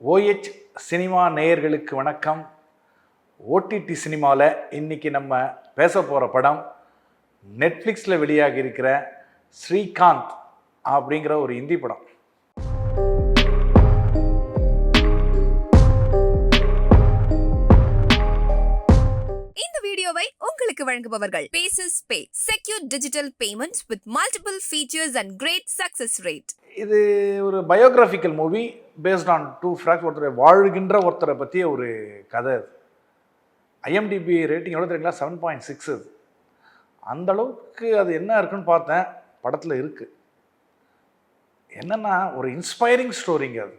OH cinema நேயர்களுக்கு வணக்கம். OTT சினிமாவில் இன்னைக்கு நம்ம பேச போகிற படம் நெட்ஃப்ளிக்ஸில் வெளியாகி இருக்கிற ஸ்ரீகாந்த் அப்படிங்கிற ஒரு இந்தி படம். இந்த வீடியோவை உங்களுக்கு வழங்குபவர்கள் bases pay secure digital payments with multiple features and great success rate இது ஒரு biographical movie based on two frogs ஒருத்தர் வாழ்கின்ற ஒருத்தரை பற்றிய ஒரு கதை அது. ஐஎம்டிபி ரேட்டிங் எவ்வளோ தெரியுங்களா? செவன் பாயிண்ட் சிக்ஸ் அது. அந்தளவுக்கு அது என்ன இருக்குன்னு பார்த்தேன். படத்தில் இருக்குது என்னென்னா ஒரு இன்ஸ்பைரிங் ஸ்டோரிங்க அது.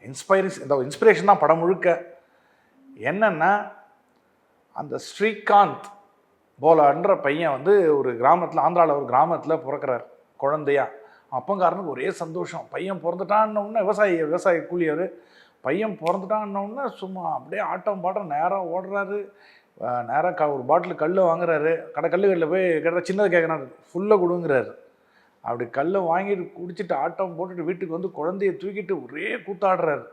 இன்ஸ்பைரிங் இந்த இன்ஸ்பிரேஷன் தான் படம் முழுக்க. என்னென்னா அந்த ஸ்ரீகாந்த் போலான்ற பையன் வந்து ஒரு கிராமத்தில் ஆந்திராவில் ஒரு கிராமத்தில் பிறக்கிறார். குழந்தையா. அப்பங்காரனுக்கு ஒரே சந்தோஷம். பையன் பிறந்துட்டான்னு விவசாயி விவசாய கூலியவர் பையன் பிறந்துட்டான்னு சும்மா அப்படியே ஆட்டம் பாட்டம் நேராக ஓடுறாரு. நேராக க ஒரு பாட்டில் கல் வாங்குறாரு. கடை கல்லுகளில் போய் கேட்டால் சின்னதை கேட்குறாரு ஃபுல்லாக கொடுங்குறாரு. அப்படி கல்லை வாங்கிட்டு குடிச்சிட்டு ஆட்டம் போட்டுட்டு வீட்டுக்கு வந்து குழந்தைய தூக்கிட்டு ஒரே கூத்தாடுறாரு.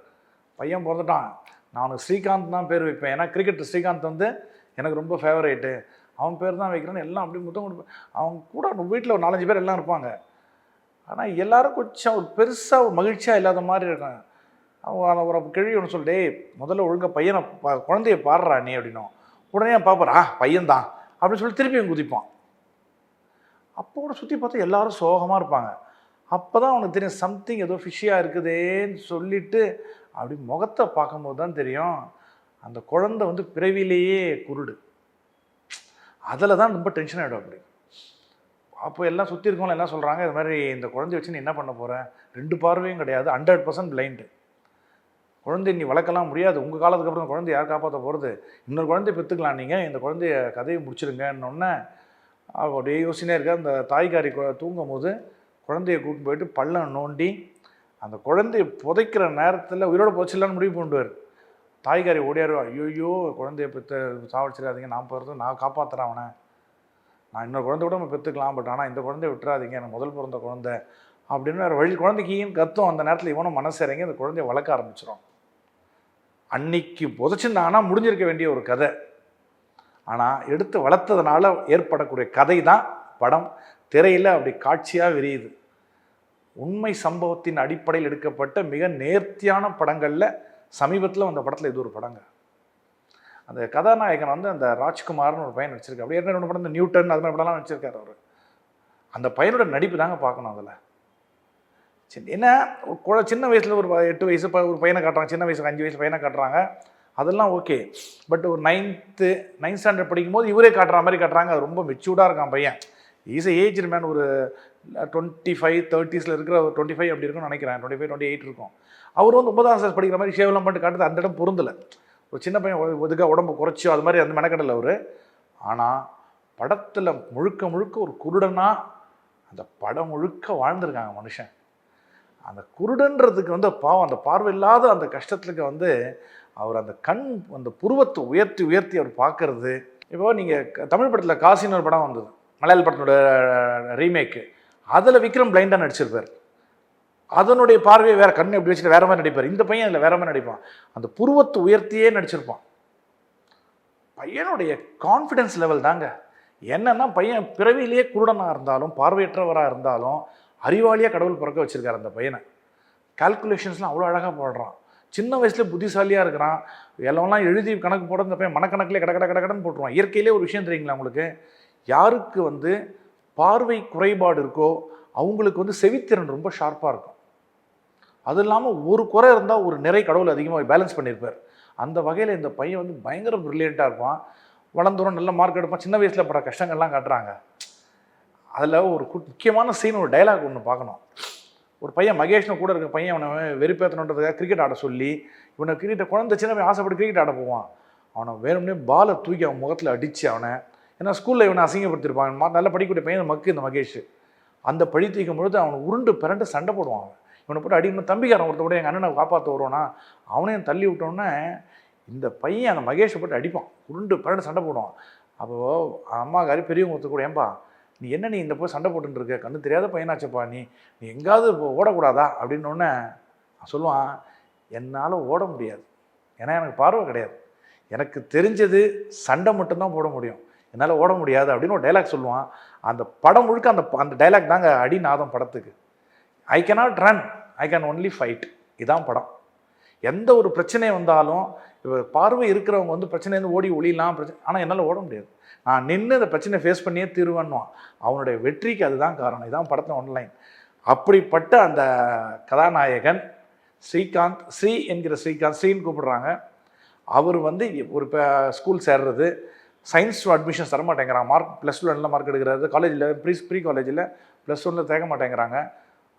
பையன் பிறந்துட்டான். நான் ஸ்ரீகாந்த் தான் பேர் வைப்பேன். ஏன்னா கிரிக்கெட் ஸ்ரீகாந்த் வந்து எனக்கு ரொம்ப ஃபேவரேட்டு அவன் பேர் தான் வைக்கிறேன்னு எல்லாம் அப்படி முத்தம் கொடுப்பேன் அவன் கூட வீட்டில் ஒரு நாலஞ்சு பேர் எல்லாம் இருப்பாங்க. ஆனால் எல்லாரும் கொஞ்சம் ஒரு பெருசாக ஒரு மகிழ்ச்சியாக இல்லாத மாதிரி இருக்கும் அவன் ஒரு கேள்வி ஒன்று சொல்லி "டேய், முதல்ல ஒழுங்காக பையனை பா- குழந்தைய பாடுறா நீ அப்படின்னும். உடனே பார்ப்பறா பையன்தான் அப்படின்னு சொல்லி திருப்பி அவன் குதிப்பான். அப்போ கூட சுற்றி பார்த்தா எல்லாரும் சோகமாக இருப்பாங்க. அப்போ தான் அவனுக்கு தெரியும் சம்திங் ஏதோ ஃபிஷியாக இருக்குதேன்னு சொல்லிட்டு அப்படி முகத்தை பார்க்கும்போது தான் தெரியும் அந்த குழந்தை வந்து பிறவிலேயே குருடு. அதில் தான் ரொம்ப டென்ஷன் ஆகிடும் அப்படி. அப்போ எல்லாம் சுற்றி இருக்கவங்க என்ன சொல்கிறாங்க இது மாதிரி இந்த குழந்தைய வச்சு நீ என்ன பண்ண போகிறேன் ரெண்டு பார்வையும் கிடையாது. ஹண்ட்ரட் பர்சன்ட் பிளைண்டு குழந்தை நீ வளர்க்கலாம் முடியாது. உங்கள் காலத்துக்கு அப்புறம் குழந்தை குழந்தைய யார் காப்பாற்ற போகிறது இன்னொரு குழந்தைய பெற்றுக்கலாம் நீங்கள் இந்த குழந்தைய கதையை முடிச்சிருங்கன்னொன்னே அப்படியே யோசனையாக இருக்க. அந்த தாய்காரி தூங்கும் போது குழந்தைய கூட்டின்னு போயிட்டு பள்ளம் நோண்டி அந்த குழந்தைய புதைக்கிற நேரத்தில் உயிரோட போச்சிடலான்னு முடிவு பண்ணுவார் தாய்காரி ஓடியாருவா ஐயோ குழந்தைய பெற்று சாவடிச்சிடாதீங்க. நான் போகிறது நான் காப்பாற்றுறேன் அவனை. நான் இன்னொரு குழந்தை கூட நம்ம பெற்றுக்கலாம் பட் ஆனால் இந்த குழந்தைய விட்டுறாதீங்க எனக்கு முதல் பிறந்த குழந்தை அப்படின்னு வேறு வழி குழந்தைக்கின்னு கத்தும். அந்த நேரத்தில் இவனும் மனசு இறங்கி அந்த குழந்தைய வளர்க்க ஆரம்பிச்சிடும் அன்னைக்கு புதைச்சிருந்தாங்கன்னா முடிஞ்சிருக்க வேண்டிய ஒரு கதை. ஆனால் எடுத்து வளர்த்ததுனால ஏற்படக்கூடிய கதை தான் படம். திரையில் அப்படி காட்சியாக விரியுது. உண்மை சம்பவத்தின் அடிப்படையில் எடுக்கப்பட்ட மிக நேர்த்தியான படங்களில் சமீபத்தில் வந்த படத்தில் இது ஒரு படங்க. அந்த கதாநாயகன் வந்து அந்த ராஜ்குமார்னு ஒரு பையன் நடிச்சிருக்கு அப்படியே ரெண்டு படம் இந்த நியூட்டன் அது மாதிரி படம்லாம் நடிச்சிருக்காரு அவர். அந்த பையனோட நடிப்பு தாங்க பார்க்கணும் அதில். சரி என்ன? ஒரு குழ சின்ன வயசில் ஒரு எட்டு வயசு ப- ஒரு பையனை காட்டுறாங்க. சின்ன வயசுக்கு அஞ்சு வயசு பையனை காட்டுறாங்க. அதெல்லாம் ஓகே. பட் ஒரு நைன்த்து நைன்த் ஸ்டாண்டர்ட் படிக்கும்போது இவரே காட்டுற மாதிரி காட்டுறாங்க. அது ரொம்ப மெச்சூர்டாக இருக்கான் பையன். ஈஸ் ஏஜ் மேன் ஒரு டுவெண்ட்டி ஃபைவ் தேர்ட்டிஸில் இருக்கிற ஒரு டுவெண்ட்டி ஃபைவ் அப்படி இருக்கும்னு நினைக்கிறேன். டுவெண்ட்டி ஃபைவ் டுவெண்ட்டி எயிட் இருக்கும். அவர் வந்து ஒன்பதாம் கிளாஸ் படிக்கிற மாதிரி ஷேவெல்லாம் பண்ணிட்டு காட்டுறது அந்த இடம் பொருந்தலை. ஒரு சின்ன பையன் ஒ- ஒதுக்க உடம்பு குறைச்சோ அது மாதிரி அந்த மெனக்கடலை அவர். ஆனால் படத்தில் முழுக்க முழுக்க ஒரு குருடனா அந்த படம் முழுக்க வாழ்ந்திருக்காங்க மனுஷன். அந்த குருடன்றதுக்கு வந்து பாவம் அந்த பார்வை இல்லாத அந்த கஷ்டத்துக்கு வந்து அவர் அந்த கண் அந்த புருவத்தை உயர்த்தி உயர்த்தி அவர் பார்க்கறது. இப்போ நீங்கள் தமிழ் படத்தில் காசின்னு ஒரு படம் வந்தது. மலையாள படத்தோட ரீமேக்கு அதில் விக்ரம் பிளைண்டாக நடிச்சிருப்பார். அதனுடைய பார்வையை வேற கண்ணு எப்படி வச்சுட்டு வேற மாதிரி நடிப்பார். இந்த பையன் இல்லை வேற மாதிரி நடிப்பான். அந்த புருவத்தை உயர்த்தியே நடிச்சிருப்பான். பையனுடைய கான்ஃபிடன்ஸ் லெவல் தாங்க. என்னன்னா பையன் பிறவியிலேயே குருடனாக இருந்தாலும் பார்வையற்றவராக இருந்தாலும் அறிவாளியாக கடவுள் பிறக்க வச்சிருக்காரு அந்த பையனை. கால்குலேஷன்ஸ்லாம் அவ்வளோ அழகாக போடுறான். சின்ன வயசுலேயே புத்திசாலியாக இருக்கிறான். எல்லாம் எழுதி கணக்கு போட இந்த பையன் மனக்கணக்கிலே கட கட கட கடன்னு போட்டுருவான். இயற்கையிலே ஒரு விஷயம் தெரியுங்களா உங்களுக்கு? யாருக்கு வந்து பார்வை குறைபாடு இருக்கோ அவங்களுக்கு வந்து செவித்திறன் ரொம்ப ஷார்ப்பாக இருக்கும். அது இல்லாமல் ஒரு குறை இருந்தால் ஒரு நிறை கடவுள் அதிகமாக பேலன்ஸ் பண்ணியிருப்பார். அந்த வகையில் இந்த பையன் வந்து பயங்கர ப்ரில்லியண்ட்டாக இருப்பான். வளர்ந்துரும் நல்ல மார்க் எடுப்பான். சின்ன வயசில் படுற கஷ்டங்கள்லாம் காட்டுறாங்க. அதில் ஒரு கு- முக்கியமான சீன் ஒரு டைலாக் ஒன்று பார்க்கணும். ஒரு பையன் மகேஷ்னு கூட இருக்க பையன் அவனை வெறுப்பேற்றணுன்றதுக்காக கிரிக்கெட் ஆட சொல்லி இவனை கிரிக்கெட் குழந்தை சின்ன பையன் ஆசைப்பட்டு கிரிக்கெட் ஆட போவான். அவனை வேணும்னே பாலை தூக்கி அவன் முகத்தில் அடித்து அவனை ஏன்னா ஸ்கூலில் இவனை அசிங்கப்படுத்திருப்பான் ம- நல்லா படிக்கக்கூடிய பையன் மக்கு இந்த மகேஷ். அந்த பழி தூக்கும் பொழுது அவனை உருண்டு பிறண்டு சண்டை போடுவான் அவன். இவனை போட்டு அடிக்கணும் தம்பிக்காரன் ஒருத்த கூட எங்கள் அண்ணனை காப்பாற்ற வருவானா அவனையும் தள்ளி விட்டோன்னே இந்த பையன் அந்த மகேஷை போட்டு அடிப்பான். உருண்டு பரண்டு சண்டை போடுவான். அப்போது அம்மாக்காரி பெரியவங்க ஒருத்த கூட ஏன்பா நீ என்ன நீ இந்த போய் சண்டை போட்டுருக்க கண்ணு தெரியாத பையனாச்சப்பா நீ. நீ எங்காவது ஓடக்கூடாதா? அப்படின்னோடனே சொல்லுவான் என்னால் ஓட முடியாது. ஏன்னா எனக்கு பார்வை கிடையாது. எனக்கு தெரிஞ்சது சண்டை மட்டும்தான் போட முடியும். என்னால் ஓட முடியாது. அப்படின்னு ஒரு டைலாக் சொல்லுவான். அந்த படம் முழுக்க அந்த அந்த டைலாக் தாங்க அடிநாதம் படத்துக்கு. I cannot run I can only fight இதான் படம். எந்த ஒரு பிரச்சனை வந்தாலும் இப்போ பார்வை இருக்கிறவங்க வந்து பிரச்சனையிலேருந்து ஓடி ஒளியலாம் பிரச்சனை ஆனால் என்னால் ஓட முடியாது. நான் நின்று அந்த பிரச்சனை ஃபேஸ் பண்ணியே தீர்வன்னுவான். அவனுடைய வெற்றிக்கு அதுதான் காரணம். இதான் படத்தில் ஒன்லைன் அப்படிப்பட்ட அந்த கதாநாயகன் ஸ்ரீகாந்த் ஸ்ரீ என்கிற ஸ்ரீகாந்த் ஸ்ரீன்னு கூப்பிடுறாங்க. அவர் வந்து ஒரு இப்போ ஸ்கூல் சேர்றது. சயின்ஸ் அட்மிஷன் தரமாட்டேங்கிறான். மார்க் ப்ளஸ் டூ நல்ல மார்க் எடுக்கிறது காலேஜில் ப்ரீ ப்ரீ காலேஜில் ப்ளஸ் ஒனில் தேக்க மாட்டேங்கிறாங்க.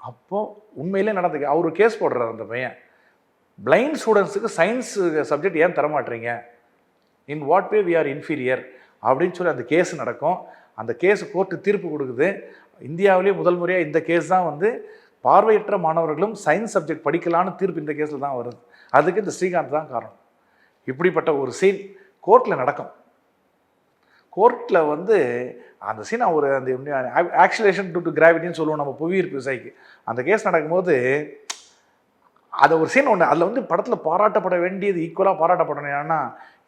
அப்போது உண்மையிலே நடந்துக்கு அவர் கேஸ் போடுறார் அந்த பையன். பிளைண்ட் ஸ்டூடெண்ட்ஸுக்கு சயின்ஸ் சப்ஜெக்ட் ஏன் தரமாட்டீங்க in what way we are inferior அப்படின்னு சொல்லி அந்த கேஸ் நடக்கும். அந்த கேஸ் கோர்ட்டு தீர்ப்பு கொடுக்குது. இந்தியாவிலேயே முதல் முறையாக இந்த கேஸ் தான் வந்து பார்வையற்ற மாணவர்களும் சயின்ஸ் சப்ஜெக்ட் படிக்கலான்னு தீர்ப்பு இந்த கேஸில் தான் வருது. அதுக்கு இந்த ஸ்ரீகாந்த் தான் காரணம். இப்படிப்பட்ட ஒரு சீன் கோர்ட்டில் நடக்கும். கோர்ட்டில் வந்து அந்த சீன் ஒரு அந்த ஆக்சிலேஷன் டு டு கிராவிட்டின்னு சொல்லுவோம் நம்ம புவியீர்ப்பு விசைக்கு. அந்த கேஸ் நடக்கும்போது அதை ஒரு சீன் ஒன்று அதில் வந்து படத்தில் பாராட்டப்பட வேண்டியது ஈக்குவலாக பாராட்டப்படணும். ஏன்னா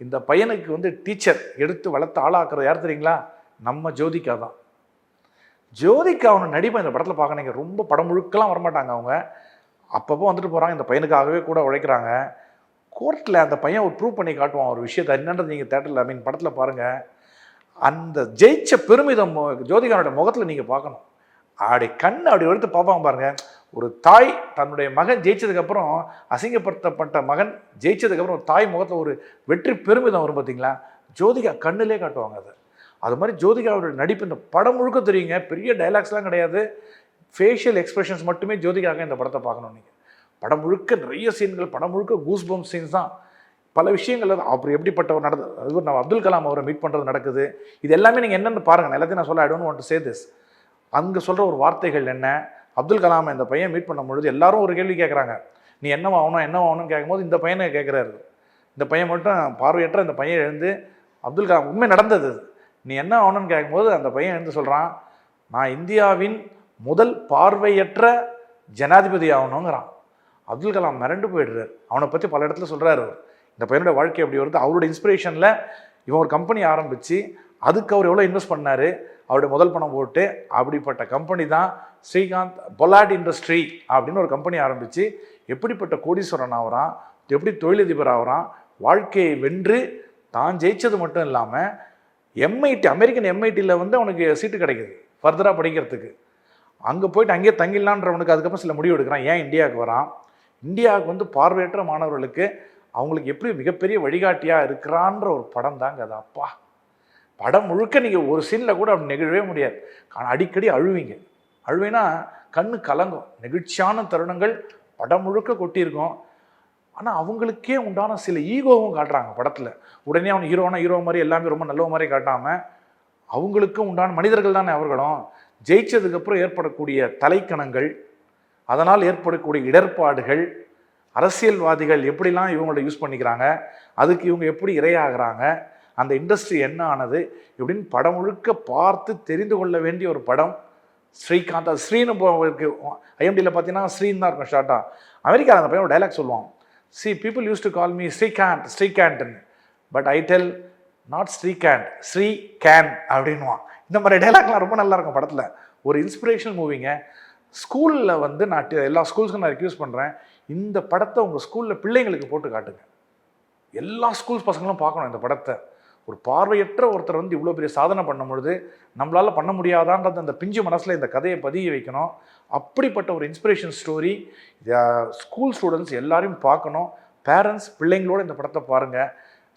இந்த பையனுக்கு வந்து டீச்சர் எடுத்து வளர்த்து ஆளாக்குறது யார் தெரியுங்களா? நம்ம ஜோதிகா தான். ஜோதிகா அவனை நடிப்பை இந்த படத்தில் பார்க்கணுங்க ரொம்ப படம் முழுக்கெல்லாம் வரமாட்டாங்க அவங்க. அப்பப்போ வந்துட்டு போகிறாங்க இந்த பையனுக்காகவே கூட உழைக்கிறாங்க. கோர்ட்டில் அந்த பையன் ஒரு ப்ரூவ் பண்ணி காட்டுவான் ஒரு விஷயத்தை. என்னன்றது நீங்கள் தேட்டரில் ஐ மீன் படத்தில் பாருங்கள் அந்த ஜெயிச்ச பெருமிதம் மு- ஜோதிகானோட முகத்தில் நீங்கள் பார்க்கணும். அப்படி கண் அப்படி எடுத்து பார்ப்பாங்க பாருங்கள் ஒரு தாய் தன்னுடைய மகன் ஜெயிச்சதுக்கப்புறம் அசிங்கப்படுத்தப்பட்ட மகன் ஜெயிச்சதுக்கப்புறம் ஒரு தாய் முகத்தில் ஒரு வெற்றி பெருமிதம் வரும் பார்த்தீங்களா ஜோதிகா கண்ணிலே காட்டுவாங்க அதை. அது மாதிரி ஜோதிகாவோட நடிப்பு இந்த படம் முழுக்க தெரியுங்க. பெரிய டைலாக்ஸ்லாம் கிடையாது. ஃபேஷியல் எக்ஸ்பிரஷன்ஸ் மட்டுமே ஜோதிகாக இந்த படத்தை பார்க்கணும் நீங்கள் படம் முழுக்க நிறைய சீன்கள் படம் முழுக்க கூஸ் பம்ப் சீன்ஸ் தான். பல விஷயங்கள் அது அப்புறம் எப்படிப்பட்டவர் நடந்து அது நம்ம அப்துல் கலாம் அவரை மீட் பண்ணுறது நடக்குது. இது எல்லாமே நீங்கள் என்னென்னு பாருங்கள் எல்லாத்தையும் நான் சொல்ல I don't want to say this அங்கே சொல்கிற ஒரு வார்த்தைகள் என்ன? அப்துல் கலாம் இந்த பையன் மீட் பண்ணும் பொழுது எல்லாரும் ஒரு கேள்வி கேட்குறாங்க நீ என்ன ஆகணும் என்ன ஆகணும்னு கேட்கும்போது இந்த பையனை கேட்குறாரு இந்த பையன் மட்டும் பார்வையற்ற இந்த பையன் எழுந்து அப்துல் கலாம் உண்மை நடந்தது. நீ என்ன ஆகணும்னு கேட்கும்போது அந்த பையன் எழுந்து சொல்கிறான் நான் இந்தியாவின் முதல் பார்வையற்ற ஜனாதிபதி ஆகணுங்கிறான் அப்துல் கலாம் மிரண்டு போயிடுறாரு. அவனை பற்றி பல இடத்துல சொல்கிறாரு அவர். இந்த பையனோட வாழ்க்கை எப்படி வருது? அவரோட இன்ஸ்பிரேஷனில் இவன் ஒரு கம்பெனி ஆரம்பித்து அதுக்கு அவர் எவ்வளோ இன்வெஸ்ட் பண்ணார்? அவருடைய முதல் பணம் போட்டு அப்படிப்பட்ட கம்பெனி தான் ஸ்ரீகாந்த் பொலாட் இண்டஸ்ட்ரி அப்படின்னு ஒரு கம்பெனி ஆரம்பித்து எப்படிப்பட்ட கோடீஸ்வரன் ஆகிறான்? எப்படி தொழிலதிபர் ஆகிறான்? வாழ்க்கையை வென்று தான் ஜெயிச்சது மட்டும் இல்லாமல் எம்ஐடி அமெரிக்கன் எம்ஐடியில் வந்து அவனுக்கு சீட்டு கிடைக்குது ஃபர்தராக படிக்கிறதுக்கு. அங்கே போயிட்டு அங்கேயே தங்கிடலான்றவனுக்கு அதுக்கப்புறம் சில முடிவு எடுக்கிறான். ஏன் இந்தியாவுக்கு வரான்? இந்தியாவுக்கு வந்து பார்வையற்ற மாணவர்களுக்கு அவங்களுக்கு எப்படி மிகப்பெரிய வழிகாட்டியாக இருக்கிறான்ற ஒரு படம் தாங்க அது. அப்பா. படம் முழுக்க நீங்கள் ஒரு சீனில் கூட அப்படி நெகிழவே முடியாது. ஆனால் அடிக்கடி அழுவீங்க. அழுவினா கண்ணு கலங்கும். நெகிழ்ச்சியான தருணங்கள் படம் முழுக்க கொட்டியிருக்கும். ஆனால் அவங்களுக்கே உண்டான சில ஈகோவும் காட்டுறாங்க படத்தில். உடனே அவன் ஹீரோனா ஹீரோ மாதிரி எல்லாமே ரொம்ப நல்ல மாதிரி காட்டாமல் அவங்களுக்கும் உண்டான மனிதர்கள் தானே அவர்களும். ஜெயிச்சதுக்கப்புறம் ஏற்படக்கூடிய தலைக்கணங்கள் அதனால் ஏற்படக்கூடிய இடர்பாடுகள் அரசியல்வாதிகள் எப்படிலாம் இவங்களோட யூஸ் பண்ணிக்கிறாங்க அதுக்கு இவங்க எப்படி இரையாகிறாங்க அந்த இண்டஸ்ட்ரி என்ன ஆனது இப்படின்னு படம் முழுக்க பார்த்து தெரிந்து கொள்ள வேண்டிய ஒரு படம் ஸ்ரீகாந்த். அது ஸ்ரீனு இருக்கு. ஐஎம்டியில் பார்த்தீங்கன்னா ஸ்ரீன் தான் இருக்கும் ஷார்ட்டாக அமெரிக்காவில் அந்த பையன் ஒரு டைலாக் சொல்லுவான். See people use to call me Srikanth ஸ்ரீகாந்த்னு but I tell not Srikanth Sri can அப்படின்வான் இந்த மாதிரி டைலாக்லாம் ரொம்ப நல்லா இருக்கும் படத்தில். ஒரு இன்ஸ்பிரேஷனல் மூவிங்க ஸ்கூலில் வந்து நான் எல்லா ஸ்கூல்ஸ்க்கும் நான் ரெக்யூஸ் பண்ணுறேன் இந்த படத்தை உங்கள் ஸ்கூலில் பிள்ளைங்களுக்கு போட்டு காட்டுங்க. எல்லா ஸ்கூல்ஸ் பசங்களும் பார்க்கணும் இந்த படத்தை. ஒரு பார்வையற்ற ஒருத்தர் வந்து இவ்வளோ பெரிய சாதனை பண்ணும் பொழுது நம்மளால் பண்ண முடியாதான்றது அந்த பிஞ்சு மனசில் இந்த கதையை பதிய வைக்கணும். அப்படிப்பட்ட ஒரு இன்ஸ்பிரேஷன் ஸ்டோரி ஸ்கூல் ஸ்டூடெண்ட்ஸ் எல்லாரையும் பார்க்கணும். பேரண்ட்ஸ் பிள்ளைங்களோட இந்த படத்தை பாருங்கள்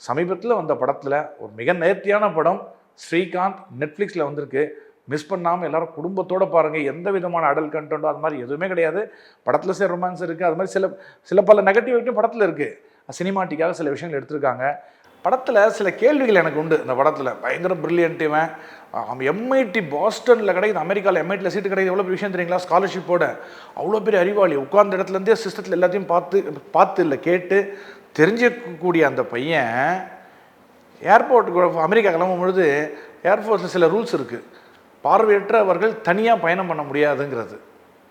சமீபத்தில் வந்த படத்தில் ஒரு மிக நேர்த்தியான படம் ஸ்ரீகாந்த் நெட்ஃப்ளிக்ஸில் வந்திருக்கு. மிஸ் பண்ணாமல் எல்லாரும் குடும்பத்தோட பாருங்கள் எந்த விதமான அடல் கண்டென்ட்டோ அது மாதிரி எதுவுமே கிடையாது. படத்தில் சில ரொமான்ஸ் இருக்குது அது மாதிரி சில சில பல நெகட்டிவிட்டியும் படத்தில் இருக்குது சினிமாட்டிக்காக சில விஷயங்கள் எடுத்திருக்காங்க. படத்தில் சில கேள்விகள் எனக்கு உண்டு. இந்த படத்தில் பயங்கர பிரில்லியன்ட் இவன். அவன் எம்ஐடி பாஸ்டனில் கிடைக்குது அமெரிக்காவில் எம்ஐடியில் சீட்டு கிடைக்குது. எவ்வளோ பெரிய விஷயம் தெரியுங்களா? ஸ்காலர்ஷிப்போட அவ்வளோ பெரிய அறிவாளி. உட்கார்ந்த இடத்துலேருந்தே சிஸ்டத்தில் எல்லாத்தையும் பார்த்து பார்த்து இல்லை கேட்டு தெரிஞ்சிக்கக்கூடிய அந்த பையன் ஏர்போர்ட்டுக்கு அமெரிக்கா கிளம்பும் பொழுது ஏர்ஃபோர்ஸில் சில ரூல்ஸ் இருக்குது பார்வையற்றவர்கள் தனியாக பயணம் பண்ண முடியாதுங்கிறது.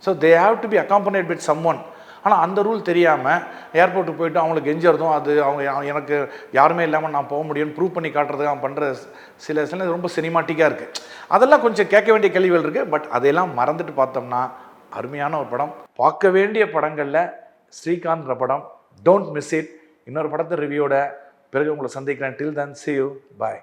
So they have to be accompanied with someone ஆனால் அந்த ரூல் தெரியாமல் ஏர்போர்ட்டுக்கு போயிட்டு அவங்களுக்கு கெஞ்சுறதும் அது அவங்க எனக்கு யாருமே இல்லாமல் நான் போக முடியும்னு ப்ரூவ் பண்ணி காட்டுறதுக்கு அவன் பண்ணுற சில சில ரொம்ப சினிமாட்டிக்காக இருக்குது அதெல்லாம் கொஞ்சம் கேட்க வேண்டிய கேள்விகள் இருக்குது பட் அதையெல்லாம் மறந்துட்டு பார்த்தோம்னா அருமையான ஒரு படம். பார்க்க வேண்டிய படங்களில் ஸ்ரீகாந்த்ன்ற படம். டோன்ட் மிஸ் இட் இன்னொரு படத்தை ரிவ்யூவோட பிறகு உங்களை சந்திக்கிறேன். Till then see you bye